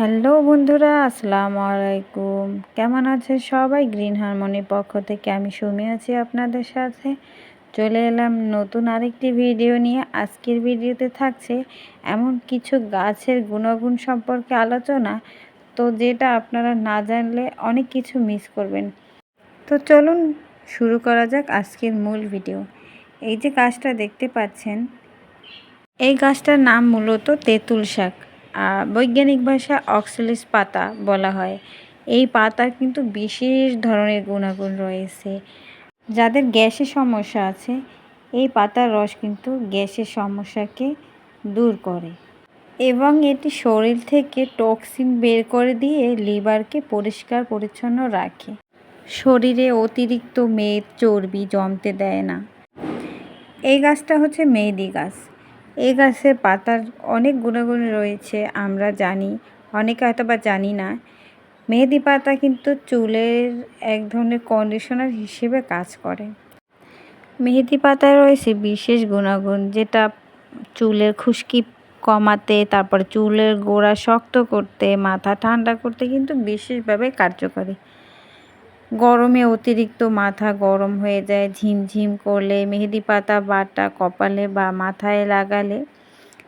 Hello বন্ধুরা, আসসালামু আলাইকুম। কেমন আছে সবাই? গ্রিন হারমোনির পক্ষ থেকে আমি সুমি আছি আপনাদের সাথে। চলে এলাম নতুন আরেকটি ভিডিও নিয়ে। আজকের ভিডিওতে থাকছে এমন কিছু গাছের গুণগুণ সম্পর্কে আলোচনা। তো যেটা আপনারা না জানলে অনেক কিছু মিস করবেন। তো চলুন শুরু করা যাক আজকের মূল ভিডিও। এই যে গাছটা দেখতে পাচ্ছেন, এই গাছটার নাম মূলত তেঁতুল শাক। বৈজ্ঞানিক ভাষা অক্সিলিস পাতা বলা হয়। এই পাতার কিন্তু বিশেষ ধরনের গুণাগুণ রয়েছে। যাদের গ্যাসের সমস্যা আছে, এই পাতার রস কিন্তু গ্যাসের সমস্যাকে দূর করে এবং এটি শরীর থেকে টক্সিন বের করে দিয়ে লিভারকে পরিষ্কার, পরিচ্ছন্ন রাখে। শরীরে অতিরিক্ত মেদ, চর্বি জমতে দেয় না। এই গাছটা হচ্ছে মেহেদি গাছ। এই গাছের পাতার অনেক গুণাগুণ রয়েছে, আমরা জানি। অনেকে হয়তো বা জানি না। মেহেদি পাতা কিন্তু চুলের এক ধরনের কন্ডিশনার হিসেবে কাজ করে। মেহেদি পাতায় রয়েছে বিশেষ গুণাগুণ, যেটা চুলের খুশকি কমাতে, তারপরে চুলের গোড়া শক্ত করতে, মাথা ঠান্ডা করতে কিন্তু বিশেষভাবে কার্যকরী। গরমে অতিরিক্ত মাথা গরম হয়ে যায়, ঝিমঝিম করলে, মেহেদি পাতা বাটা কপালে বা মাথায় লাগালে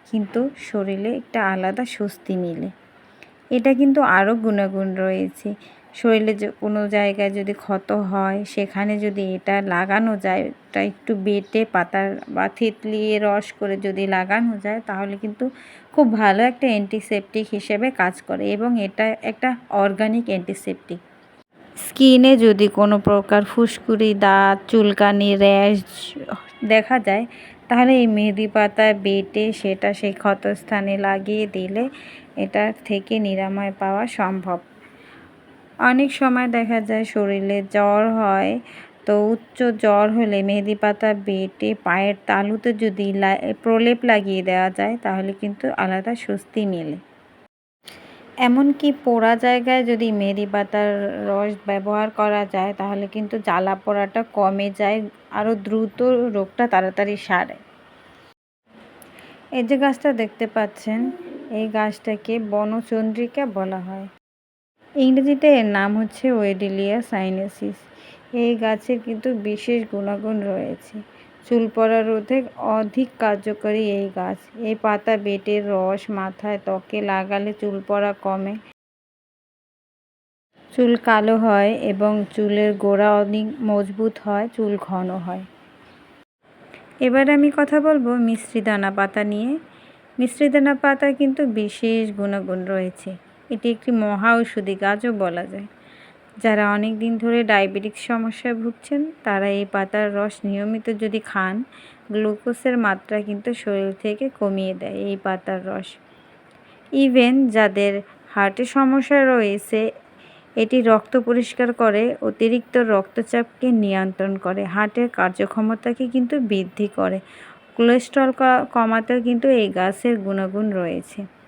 কিন্তু শরীরে একটা আলাদা স্বস্তি মিলে। এটা কিন্তু আরও গুণাগুণ রয়েছে। শরীরে কোনো জায়গায় যদি ক্ষত হয়, সেখানে যদি এটা লাগানো যায়, এটা একটু বেটে পাতার বা থেতলিয়ে রস করে যদি লাগানো যায়, তাহলে কিন্তু খুব ভালো একটা অ্যান্টিসেপটিক হিসেবে কাজ করে এবং এটা একটা অর্গানিক অ্যান্টিসেপটিক স্কিনে যদি কোনো প্রকার ফুসকুড়ি, দাঁত, চুলকানি, র্যাশ দেখা যায়, তাহলে এই মেহেদি পাতা বেটে সেটা সেই ক্ষতস্থানে লাগিয়ে দিলে এটার থেকে নিরাময় পাওয়া সম্ভব। অনেক সময় দেখা যায় শরীরে জ্বর হয়, তো উচ্চ জ্বর হলে মেহেদি পাতা বেটে পায়ের তালুতে যদি প্রলেপ লাগিয়ে দেওয়া যায়, তাহলে কিন্তু আলাদা স্বস্তি মেলে। এমনকি পোড়া জায়গায় যদি মেরি পাতার রস ব্যবহার করা যায়, তাহলে কিন্তু জ্বালা পোড়াটা কমে যায়, আরও দ্রুত রোগটা তাড়াতাড়ি সারে। এই যে গাছটা দেখতে পাচ্ছেন, এই গাছটাকে বনচন্দ্রিকা বলা হয়। ইংরেজিতে এর নাম হচ্ছে ওয়েডিলিয়া সাইনেসিস। এই গাছের কিন্তু বিশেষ গুণাগুণ রয়েছে। চুল পড়া রোধে অধিক কার্যকরী এই গাছ। এই পাতা বেটের রস, মাথায় ত্বকে লাগালে চুল পড়া কমে। চুল কালো হয় এবং চুলের গোড়া অনেক মজবুত হয়, চুল ঘন হয়। এবার আমি কথা বলব মিশ্রি দানা পাতা নিয়ে। মিশ্রি দানা পাতা কিন্তু বিশেষ গুণাগুণ রয়েছে। এটি একটি মহা ঔষধি গাছও বলা যায়। যারা অনেক দিন ধরে ডায়াবেটিক সমস্যায় ভুগছেন, তারা এই পাতার রস নিয়মিত যদি খান, গ্লুকোজের মাত্রা কিন্তু শরীর থেকে কমিয়ে দেয় এই পাতার রস। ইভেন যাদের হার্টের সমস্যা রয়েছে, এটি রক্ত পরিষ্কার করে, অতিরিক্ত রক্তচাপকে নিয়ন্ত্রণ করে, হার্টের কার্যক্ষমতাকে কিন্তু বৃদ্ধি করে। কোলেস্ট্রল কমাতেও কিন্তু এই গাছের গুণগুণ রয়েছে।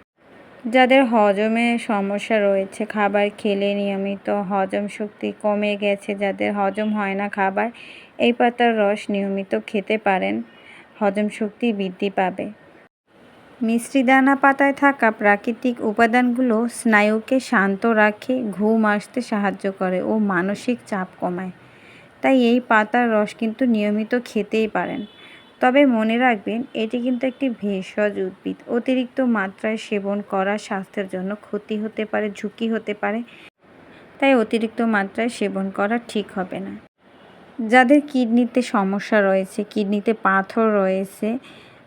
যাদের হজমে সমস্যা রয়েছে, খাবার খেলে নিয়মিত হজম শক্তি কমে গেছে, যাদের হজম হয় না খাবার, এই পাতার রস নিয়মিত খেতে পারেন, হজম শক্তি বৃদ্ধি পাবে। মিষ্টি দানা পাতায় থাকা প্রাকৃতিক উপাদানগুলো স্নায়ুকে শান্ত রাখে, ঘুম আসতে সাহায্য করে ও মানসিক চাপ কমায়। তাই এই পাতার রস কিন্তু নিয়মিত খেতেই পারেন। তবে মনে রাখবেন, এটি কিন্তু একটি ভেষজ উদ্ভিদ। অতিরিক্ত মাত্রায় সেবন করা স্বাস্থ্যের জন্য ক্ষতি হতে পারে, ঝুঁকি হতে পারে। তাই অতিরিক্ত মাত্রায় সেবন করা ঠিক হবে না। যাদের কিডনিতে সমস্যা রয়েছে, কিডনিতে পাথর রয়েছে,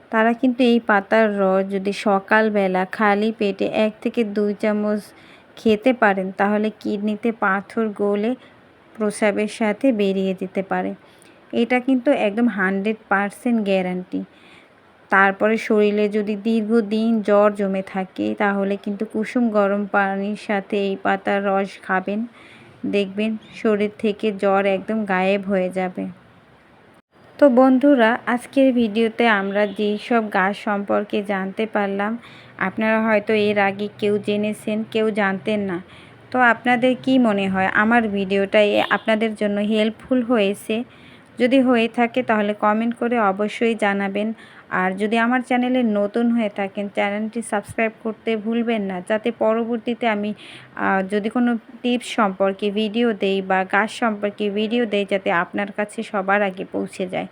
তারা কিন্তু এই পাতার রস যদি সকালবেলা খালি পেটে এক থেকে দুই চামচ খেতে পারেন, তাহলে কিডনিতে পাথর গলে প্রসাবের সাথে বেরিয়ে যেতে পারে। এটা কিন্তু একদম হানড্রেড পারসেন্ট গ্যারান্টি। তারপরে শরীরে যদি দীর্ঘদিন জ্বর জমে থাকে, তাহলে কিন্তু কুসুম গরম পানির সাথে এই পাতার রস খাবেন। দেখবেন শরীর থেকে জ্বর একদম গায়েব হয়ে যাবে। তো বন্ধুরা, আজকের ভিডিওতে আমরা যেই সব গাছ সম্পর্কে জানতে পারলাম, আপনারা হয়তো এর আগে কেউ জেনেছেন, কেউ জানতেন না। তো আপনাদের কি মনে হয়? আমার ভিডিওটা আপনাদের জন্য হেল্পফুল হয়েছে। যদি হয়ে থাকে তাহলে কমেন্ট করে অবশ্যই জানাবেন। আর যদি আমার চ্যানেলে নতুন হয়ে থাকেন, চ্যানেলটি সাবস্ক্রাইব করতে ভুলবেন না, যাতে পরবর্তীতে আমি যদি কোনো টিপস সম্পর্কে ভিডিও দেই বা গাছ সম্পর্কে ভিডিও দেই, যাতে আপনার কাছে সবার আগে পৌঁছে যায়।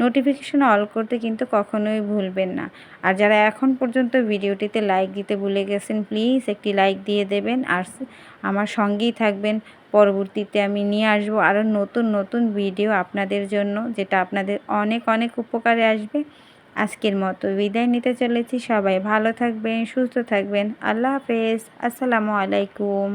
নোটিফিকেশন অল করতে কিন্তু কখনোই ভুলবেন না। আর যারা এখন পর্যন্ত ভিডিওটিতে লাইক দিতে ভুলে গেছেন প্লিজ একটি লাইক দিয়ে দেবেন। আর আমার সঙ্গেই থাকবেন। পরবর্তীতে আমি নিয়ে আসব আরও নতুন নতুন ভিডিও আপনাদের জন্য, যেটা আপনাদের অনেক অনেক উপকারে আসবে। আজকের মতো বিদায় নিতে চলেছি। সবাই ভালো থাকবেন, সুস্থ থাকবেন। আল্লাহ হাফেজ। আসসালামু আলাইকুম।